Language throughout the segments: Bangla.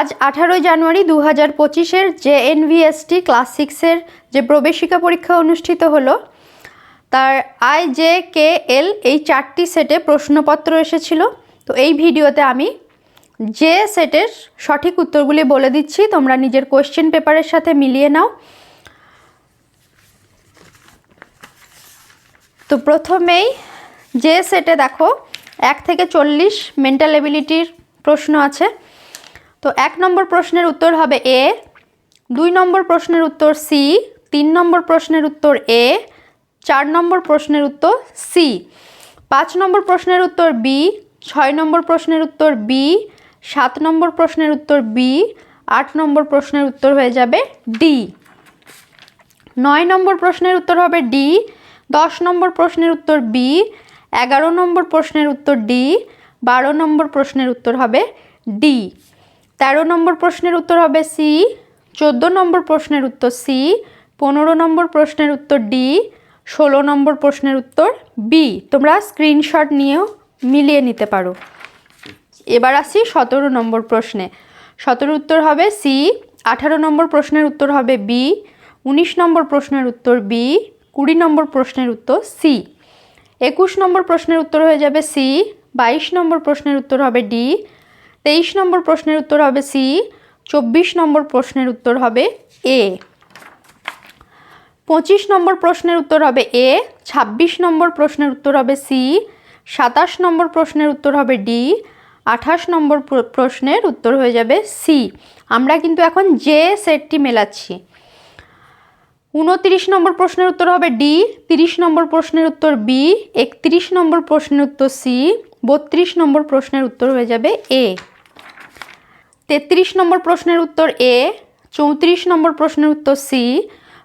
আজ আঠারোই জানুয়ারি দু হাজার পঁচিশের যে এনভিএসটি ক্লাস সিক্সের যে প্রবেশিকা পরীক্ষা অনুষ্ঠিত হলো, তার আই জে কে এল এই চারটি সেটে প্রশ্নপত্র এসেছিল। তো এই ভিডিওতে আমি যে সেটের সঠিক উত্তরগুলি বলে দিচ্ছি, তোমরা নিজের কোয়েশ্চেন পেপারের সাথে মিলিয়ে নাও। তো প্রথমেই যে সেটে দেখো, এক থেকে চল্লিশ মেন্টাল এবিলিটির প্রশ্ন আছে। তো এক নম্বর প্রশ্নের উত্তর হবে এ দুই নম্বর প্রশ্নের উত্তর সি তিন নম্বর প্রশ্নের উত্তর এ চার নম্বর প্রশ্নের উত্তর সি পাঁচ নম্বর প্রশ্নের উত্তর বি ছয় নম্বর প্রশ্নের উত্তর বি সাত নম্বর প্রশ্নের উত্তর বি আট নম্বর প্রশ্নের উত্তর হয়ে যাবে ডি নয় নম্বর প্রশ্নের উত্তর হবে ডি দশ নম্বর প্রশ্নের উত্তর বি এগারো নম্বর প্রশ্নের উত্তর ডি বারো নম্বর প্রশ্নের উত্তর হবে ডি তেরো নম্বর প্রশ্নের উত্তর হবে সি, চোদ্দ নম্বর প্রশ্নের উত্তর সি, পনেরো নম্বর প্রশ্নের উত্তর ডি, ষোলো নম্বর প্রশ্নের উত্তর বি। তোমরা স্ক্রিনশট নিয়েও মিলিয়ে নিতে পারো। এবার আসি সতেরো নম্বর প্রশ্নে। সতেরো উত্তর হবে সি, আঠারো নম্বর প্রশ্নের উত্তর হবে বি, উনিশ নম্বর প্রশ্নের উত্তর বি, কুড়ি নম্বর প্রশ্নের উত্তর সি। একুশ নম্বর প্রশ্নের উত্তর হয়ে যাবে সি, বাইশ নম্বর প্রশ্নের উত্তর হবে ডি তেইশ নম্বর প্রশ্নের উত্তর হবে সি চব্বিশ নম্বর প্রশ্নের উত্তর হবে এ পঁচিশ নম্বর প্রশ্নের উত্তর হবে এ ছাব্বিশ নম্বর প্রশ্নের উত্তর হবে সি সাতাশ নম্বর প্রশ্নের উত্তর হবে ডি আঠাশ নম্বর প্রশ্নের উত্তর হয়ে যাবে সি আমরা কিন্তু এখন যে সেটটি মেলাচ্ছি উনত্রিশ নম্বর প্রশ্নের উত্তর হবে ডি তিরিশ নম্বর প্রশ্নের উত্তর বি একত্রিশ নম্বর প্রশ্নের উত্তর সি বত্রিশ নম্বর প্রশ্নের উত্তর হয়ে যাবে এ তেত্রিশ নম্বর প্রশ্নের উত্তর এ, চৌত্রিশ নম্বর প্রশ্নের উত্তর সি,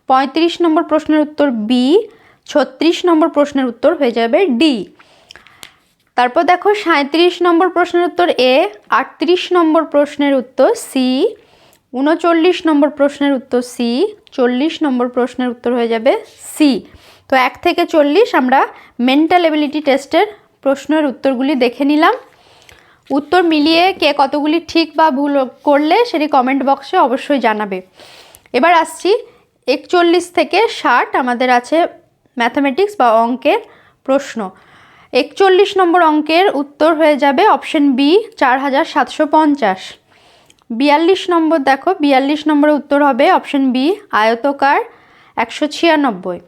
পঁয়ত্রিশ নম্বর প্রশ্নের উত্তর বি, ছত্রিশ নম্বর প্রশ্নের উত্তর হয়ে যাবে ডি। তারপর দেখো সাঁত্রিশ নম্বর প্রশ্নের উত্তর এ, আটত্রিশ নম্বর প্রশ্নের উত্তর সি, উনচল্লিশ নম্বর প্রশ্নের উত্তর সি, চল্লিশ নম্বর প্রশ্নের উত্তর হয়ে যাবে সি। তো এক থেকে চল্লিশ আমরা মেন্টাল এবিলিটি টেস্টের প্রশ্নের উত্তরগুলি দেখে নিলাম। উত্তর মিলিয়ে কে কতগুলি ঠিক বা ভুল করলে সেটি কমেন্ট বক্সে অবশ্যই জানাবে। এবার আসছি একচল্লিশ থেকে ষাট আমাদের আছে ম্যাথামেটিক্স বা অঙ্কের প্রশ্ন। একচল্লিশ নম্বর অঙ্কের উত্তর হয়ে যাবে অপশন বি চার হাজার সাতশো পঞ্চাশ। বিয়াল্লিশ নম্বর দেখো, বিয়াল্লিশ নম্বরের উত্তর হবে অপশন বি আয়তকার একশো ছিয়ানব্বই।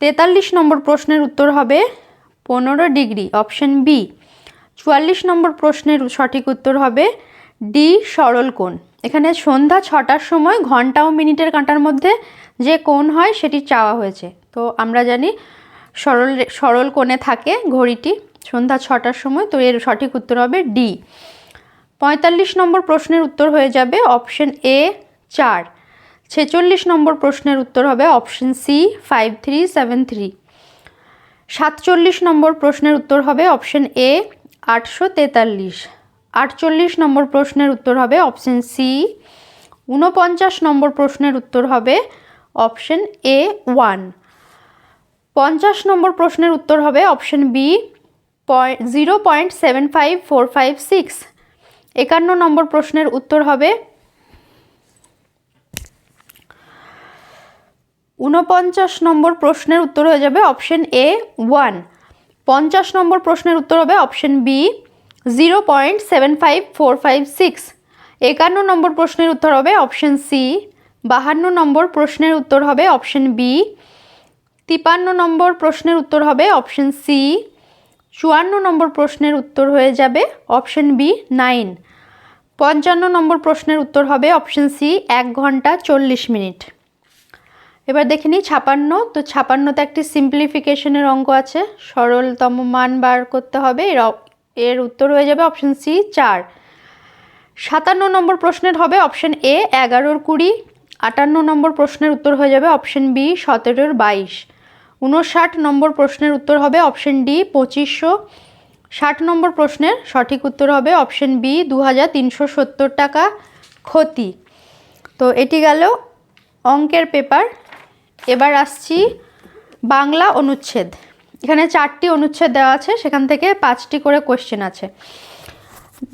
তেতাল্লিশ নম্বর প্রশ্নের উত্তর হবে পনেরো ডিগ্রি অপশন বি চুয়াল্লিশ নম্বর প্রশ্নের সঠিক উত্তর হবে ডি সরল কোণ। এখানে সন্ধ্যা ছটার সময় ঘণ্টা ও মিনিটের কাঁটার মধ্যে যে কোণ হয় সেটি চাওয়া হয়েছে। তো আমরা জানি সরল সরল কোণে থাকে ঘড়িটি। সন্ধ্যা ছটার সময় তো এর সঠিক উত্তর হবে ডি। পঁয়তাল্লিশ নম্বর প্রশ্নের উত্তর হয়ে যাবে অপশন এ চার। ছেচল্লিশ নম্বর প্রশ্নের উত্তর হবে option C five three seven three. সাতচল্লিশ নম্বর প্রশ্নের উত্তর হবে অপশন এ আটশো তেতাল্লিশ। আটচল্লিশ নম্বর প্রশ্নের উত্তর হবে অপশন সি। ঊনপঞ্চাশ নম্বর প্রশ্নের উত্তর হবে অপশন এ ওয়ান। পঞ্চাশ নম্বর প্রশ্নের উত্তর হবে option B point zero point seven five four five six. একান্ন নম্বর প্রশ্নের উত্তর হবে ঊনপঞ্চাশ নম্বর প্রশ্নের উত্তর হয়ে যাবে অপশন এ ওয়ান। পঞ্চাশ নম্বর প্রশ্নের উত্তর হবে option B, zero point seven five four five six. একান্ন নম্বর প্রশ্নের উত্তর হবে অপশন সি, বাহান্ন নম্বর প্রশ্নের উত্তর হবে অপশন বি, তিপান্ন নম্বর প্রশ্নের উত্তর হবে অপশন সি, চুয়ান্ন নম্বর প্রশ্নের উত্তর হয়ে যাবে অপশন বি, নাইন। পঞ্চান্ন নম্বর প্রশ্নের উত্তর হবে অপশন সি, এক ঘণ্টা চল্লিশ মিনিট। এবার দেখে নিই ছাপান্ন। তো ছাপান্নতে একটি সিম্পলিফিকেশনের অঙ্ক আছে। সরলতম মান বার করতে হবে। এর এর উত্তর হয়ে যাবে অপশন সি চার। সাতান্ন নম্বর প্রশ্নের হবে অপশন এ এগারোর কুড়ি। আটান্ন নম্বর প্রশ্নের উত্তর হয়ে যাবে অপশন বি সতেরোর বাইশ। উনষাট নম্বর প্রশ্নের উত্তর হবে অপশন ডি পঁচিশশো। ষাট নম্বর প্রশ্নের সঠিক উত্তর হবে অপশন বি দু হাজার তিনশো সত্তর টাকা ক্ষতি। তো এটি গেল অঙ্কের পেপার এবার আসছি বাংলা অনুচ্ছেদ। এখানে চারটি অনুচ্ছেদ দেওয়া আছে, সেখান থেকে পাঁচটি করে কোশ্চেন আছে।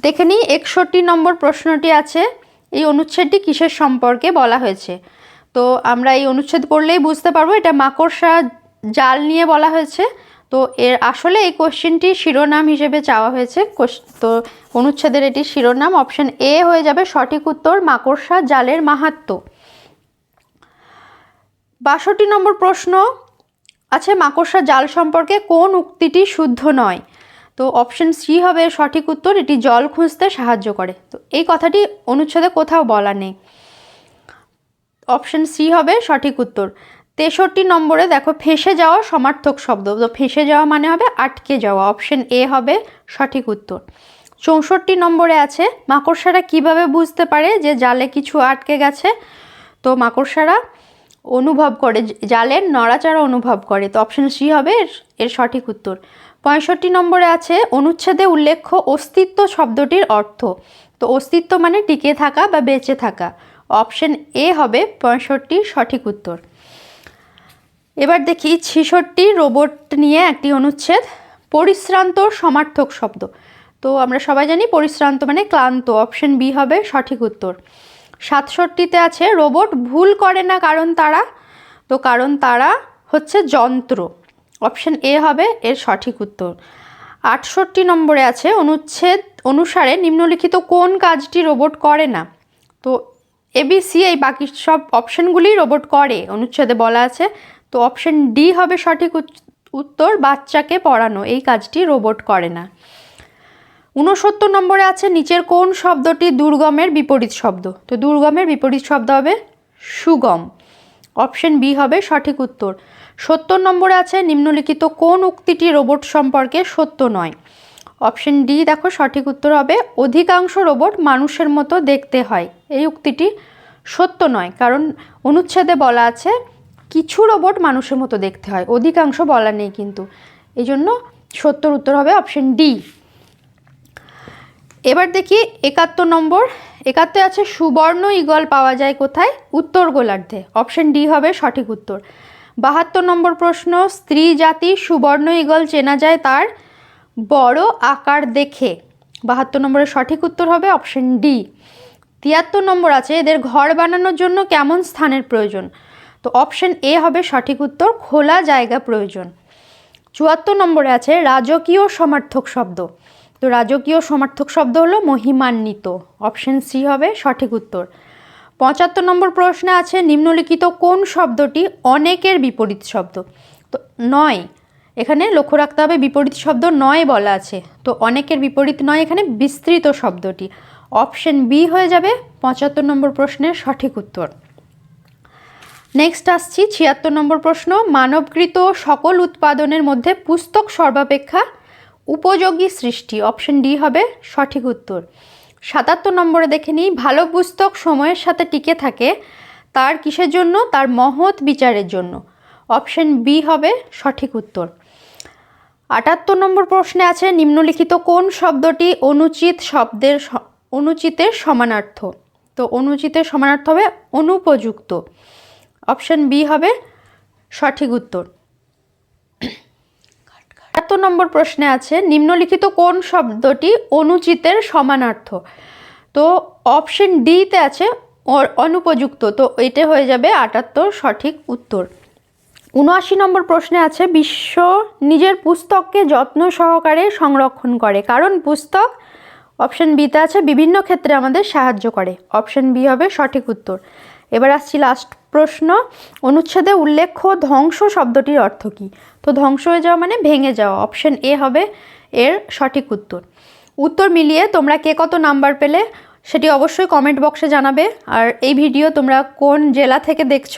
দেখে নিই, একষট্টি নম্বর প্রশ্নটি আছে, এই অনুচ্ছেদটি কিসের সম্পর্কে বলা হয়েছে? তো আমরা এই অনুচ্ছেদ পড়লেই বুঝতে পারব, এটা মাকড়সা জাল নিয়ে বলা হয়েছে। তো এর আসলে এই কোশ্চেনটি শিরোনাম হিসেবে চাওয়া হয়েছে। তো অনুচ্ছেদের এটি শিরোনাম অপশন এ হয়ে যাবে, সঠিক উত্তর মাকড়সা জালের মাহাত্ম্য বাষট্টি নম্বর প্রশ্ন আছে, মাকড়সা জাল সম্পর্কে কোন উক্তিটি শুদ্ধ নয়? তো অপশন সি হবে সঠিক উত্তর, এটি জল খুঁজতে সাহায্য করে। তো এই কথাটি অনুচ্ছেদে কোথাও বলা নেই। অপশন সি হবে সঠিক উত্তর। তেষট্টি নম্বরে দেখো, ফেঁসে যাওয়া সমার্থক শব্দ। তো ফেঁসে যাওয়া মানে হবে আটকে যাওয়া। অপশন এ হবে সঠিক উত্তর। চৌষট্টি নম্বরে আছে, মাকড়সারা কীভাবে বুঝতে পারে যে জালে কিছু আটকে গেছে? তো মাকড়সারা অনুভব করে জালের নড়াচড়া অনুভব করে। তো অপশন সি হবে এর- সঠিক উত্তর। পঁয়ষট্টি নম্বরে আছে, অনুচ্ছেদে উল্লেখ্য অস্তিত্ব শব্দটির অর্থ। তো অস্তিত্ব মানে টিকে থাকা বা বেঁচে থাকা। অপশন এ হবে পঁয়ষট্টি সঠিক উত্তর। এবার দেখি ছিষট্টি রোবট নিয়ে একটি অনুচ্ছেদ, পরিশ্রান্ত সমার্থক শব্দ। তো আমরা সবাই জানি পরিশ্রান্ত মানে ক্লান্ত। অপশন বি হবে সঠিক উত্তর। সাতষট্টিতে আছে, রোবট ভুল করে না কারণ তারা? তো কারণ তারা হচ্ছে যন্ত্র। অপশন এ হবে, এর সঠিক উত্তর। আটষট্টি নম্বরে আছে, অনুচ্ছেদ অনুসারে নিম্নলিখিত কোন কাজটি রোবট করে না? তো এবিসি এই বাকি সব অপশনগুলি রোবট করে, অনুচ্ছেদে বলা আছে। তো অপশন ডি হবে সঠিক উত- উত্তর, বাচ্চাকে পড়ানো, এই কাজটি রোবট করে না। ঊনসত্তর নম্বরে আছে, নিচের কোন শব্দটি দুর্গমের বিপরীত শব্দ? তো দুর্গমের বিপরীত শব্দ হবে সুগম। অপশন বি হবে সঠিক উত্তর। সত্তর নম্বরে আছে, নিম্নলিখিত কোন উক্তিটি রোবট সম্পর্কে সত্য নয়? অপশন ডি, দেখো, সঠিক উত্তর হবে, অধিকাংশ রোবট মানুষের মতো দেখতে হয়। এই উক্তিটি সত্য নয়, কারণ অনুচ্ছেদে বলা আছে, কিছু রোবট মানুষের মতো দেখতে হয়। অধিকাংশ বলা নেই কিন্তু। এই জন্য সত্তর উত্তর হবে অপশন ডি। এবার দেখি একাত্তর নম্বর। একাত্তর আছে সুবর্ণ ইগল পাওয়া যায় কোথায়? উত্তর গোলার্ধে। অপশন ডি হবে সঠিক উত্তর। বাহাত্তর নম্বর প্রশ্ন, স্ত্রী জাতি সুবর্ণ ইগল চেনা যায় তার? বড় আকার দেখে। বাহাত্তর নম্বরের সঠিক উত্তর হবে অপশন ডি। তিয়াত্তর নম্বর আছে, এদের ঘর বানানোর জন্য কেমন স্থানের প্রয়োজন? তো অপশন এ হবে সঠিক উত্তর, খোলা জায়গা প্রয়োজন। চুয়াত্তর নম্বরে আছে, রাজকীয় সমার্থক শব্দ। তো রাজকীয় সমার্থক শব্দ হলো মহিমান্বিত। অপশন সি হবে সঠিক উত্তর। পঁচাত্তর নম্বর প্রশ্নে আছে, নিম্নলিখিত কোন শব্দটি অনেকের বিপরীত শব্দ? তো নয়, এখানে লক্ষ্য রাখতে হবে বিপরীত শব্দ নয় বলা আছে। তো অনেকের বিপরীত নয়, এখানে বিস্তৃত শব্দটি। অপশন বি হয়ে যাবে পঁচাত্তর নম্বর প্রশ্নের সঠিক উত্তর। নেক্সট আসছি, ছিয়াত্তর নম্বর প্রশ্ন, মানবকৃত সকল উৎপাদনের মধ্যে পুস্তক সর্বাপেক্ষা উপযোগী সৃষ্টি। অপশন ডি হবে সঠিক উত্তর। সাতাত্তর নম্বরে দেখে নিই। ভালো পুস্তক সময়ের সাথে টিকে থাকে তার কিসের জন্য? তার মহৎ বিচারের জন্য। অপশন বি হবে সঠিক উত্তর। আটাত্তর নম্বর প্রশ্নে আছে, নিম্নলিখিত কোন শব্দটি অনুচিত শব্দের অনুচিতের সমানার্থ? তো অনুচিতের সমানার্থ হবে অনুপযুক্ত। অপশন বি হবে সঠিক উত্তর। একাত্তর নম্বর প্রশ্নে আছে, নিম্নলিখিত কোন শব্দটি অনুচিতের সমানার্থ? তো অপশন ডিতে আছে অনুপযুক্ত, তো এটা হয়ে যাবে আটাত্তর সঠিক উত্তর। উনআশি নম্বর প্রশ্নে আছে, বিশ্ব নিজের পুস্তককে যত্ন সহকারে সংরক্ষণ করে, কারণ পুস্তক অপশন বিতে আছে, বিভিন্ন ক্ষেত্রে আমাদের সাহায্য করে। অপশন বি হবে সঠিক উত্তর। এবার আসছি লাস্ট প্রশ্ন। অনুচ্ছেদে উল্লেখ্য ধ্বংস শব্দটির অর্থ কী? তো ধ্বংস হয়ে যাওয়া মানে ভেঙে যাওয়া। অপশন এ হবে এর সঠিক উত্তর। উত্তর মিলিয়ে তোমরা কে কত নাম্বার পেলে সেটি অবশ্যই কমেন্ট বক্সে জানাবে। আর এই ভিডিও তোমরা কোন জেলা থেকে দেখছ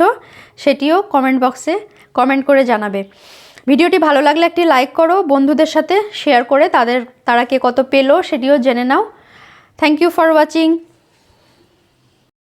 সেটিও কমেন্ট বক্সে কমেন্ট করে জানাবে। ভিডিওটি ভালো লাগলে একটি লাইক করো, বন্ধুদের সাথে শেয়ার করে তাদের, তারা কে কত পেল সেটিও জেনে নাও। Thank you for watching